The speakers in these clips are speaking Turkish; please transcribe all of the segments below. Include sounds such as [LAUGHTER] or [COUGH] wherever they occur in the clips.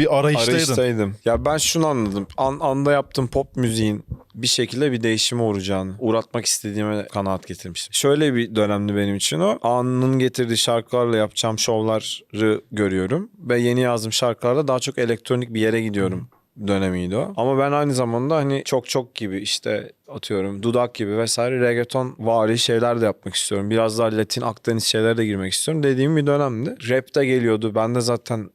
Bir arayıştaydın. Arayıştaydım. Ya ben şunu anladım. An, anda yaptığım pop müziğin bir şekilde bir değişime uğrayacağını, uğratmak istediğime kanaat getirmiştim. Şöyle bir dönemdi benim için o. Anının getirdiği şarkılarla yapacağım şovları görüyorum. Ve yeni yazdığım şarkılarda daha çok elektronik bir yere gidiyorum dönemiydi o. Ama ben aynı zamanda hani çok çok gibi işte atıyorum dudak gibi vesaire reggaeton vari şeyler de yapmak istiyorum. Biraz daha Latin Akdeniz şeylere de girmek istiyorum dediğim bir dönemdi. Rap de geliyordu. Ben de zaten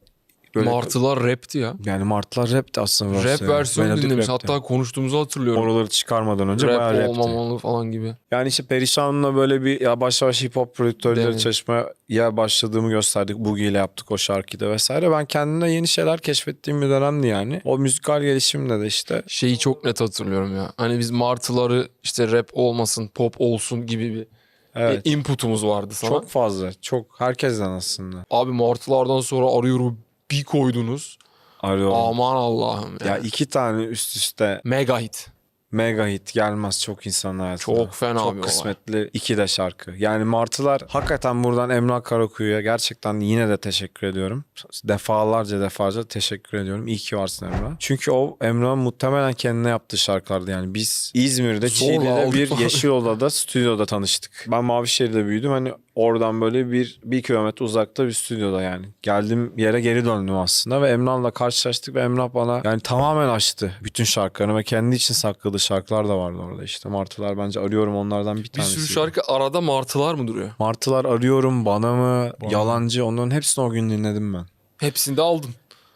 böyle Martılar rapti ya. yani Martılar rap de aslında. Rap versiyonu. versiyonu dinlemiş. rapti. Hatta konuştuğumuzu hatırlıyorum. Oraları çıkarmadan önce rap bayağı rapti. olmamalı falan gibi. Yani işte Perişan'la böyle bir yavaş yavaş hip hop prodüktörleri çalışmaya başladığımı gösterdik. Boogie ile yaptık o şarkıyı da vesaire. Ben kendimde yeni şeyler keşfettiğim bir dönemdi yani. O müzikal gelişimle de işte Şeyi çok net hatırlıyorum ya. Hani biz martıları işte rap olmasın, pop olsun gibi bir evet. inputumuz vardı sana. Çok fazla. Çok herkesten aslında. Abi martılardan sonra arıyorum bir koydunuz. Arıyorum. Aman Allah'ım ya. Ya iki tane üst üste Mega hit. Mega hit gelmez çok insanın hayatına. Çok fena Çok bir olay. kısmetli iki de şarkı. Yani Martılar hakikaten buradan Emrah Karakuyu'ya gerçekten yine de teşekkür ediyorum. Defalarca defalarca teşekkür ediyorum. İyi ki varsın Emrah. Çünkü o Emrah'ın muhtemelen kendine yaptığı şarkılardı yani. Biz İzmir'de Zorla Çiğli'de aldık bir yeşil odada stüdyoda tanıştık. Ben Mavişehir'de büyüdüm. Hani oradan böyle bir, bir kilometre uzakta bir stüdyoda yani. Geldiğim yere geri döndüm aslında ve Emrah'la karşılaştık ve Emrah bana yani tamamen açtı bütün şarkılarını ve kendi için sakladığı şarkılar da vardı orada işte. Martılar bence arıyorum onlardan bir Bir tanesi. sürü şarkı arada martılar mı duruyor? Martılar arıyorum bana mı yalancı onların hepsini o gün dinledim ben. Hepsini de aldım.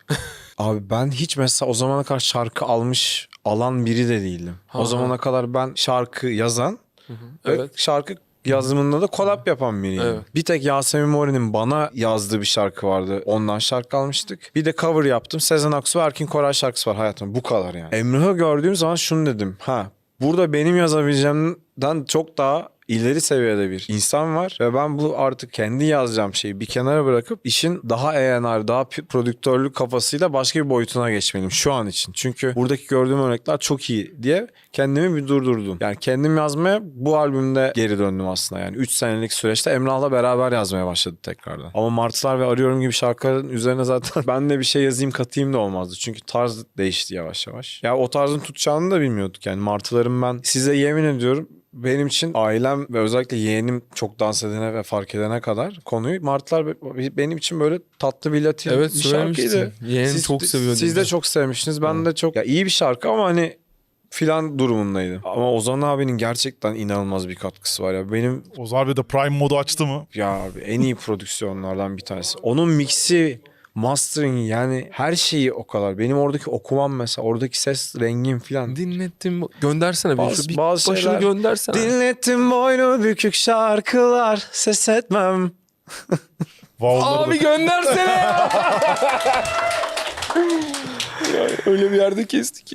[LAUGHS] Abi ben hiç mesela o zamana kadar şarkı almış alan biri de değildim. Ha, o zamana kadar ben şarkı yazan ve Evet. şarkı yazımında da collab yapan biriyim. Evet. Bir tek Yasemin Mori'nin bana yazdığı bir şarkı vardı. Ondan şarkı almıştık. Bir de cover yaptım. Sezen Aksu ve Erkin Koray şarkısı var hayatım. Bu kadar yani. Emrah'ı gördüğüm zaman şunu dedim. Ha burada benim yazabileceğimden çok daha ileri seviyede bir insan var ve ben bu artık kendi yazacağım şeyi bir kenara bırakıp işin daha A&R, daha prodüktörlük kafasıyla başka bir boyutuna geçmeliyim şu an için. Çünkü buradaki gördüğüm örnekler çok iyi diye kendimi bir durdurdum. Yani kendim yazmaya bu albümde geri döndüm aslında. Yani 3 senelik süreçte Emrah'la beraber yazmaya başladı tekrardan. Ama Martılar ve Arıyorum gibi şarkıların üzerine zaten [LAUGHS] ben de bir şey yazayım katayım da olmazdı. Çünkü tarz değişti yavaş yavaş. Ya o tarzın tutacağını da bilmiyorduk yani. Martıların ben size yemin ediyorum benim için ailem ve özellikle yeğenim çok dans edene ve fark edene kadar konuyu Martılar be- benim için böyle tatlı bir Latin Evet bir şarkıydı. söylemiştin. Yeğenin çok seviyordu. Siz de çok sevmiştiniz. Ben de çok ya iyi bir şarkı ama hani filan durumundaydım. Ama Ozan abinin gerçekten inanılmaz bir katkısı var ya. Benim Oz abi de Prime modu açtı mı? ya abi en iyi prodüksiyonlardan bir tanesi. Onun mixi, mastering yani her şeyi o kadar. Benim oradaki okumam mesela, oradaki ses rengim filan. Dinlettim. Göndersene bir. Bazı- bir bazı başını şeyler- göndersene. Dinlettim boynu bükük şarkılar, ses etmem. [LAUGHS] Abi göndersene ya. [LAUGHS] Ya öyle bir yerde kestik ki.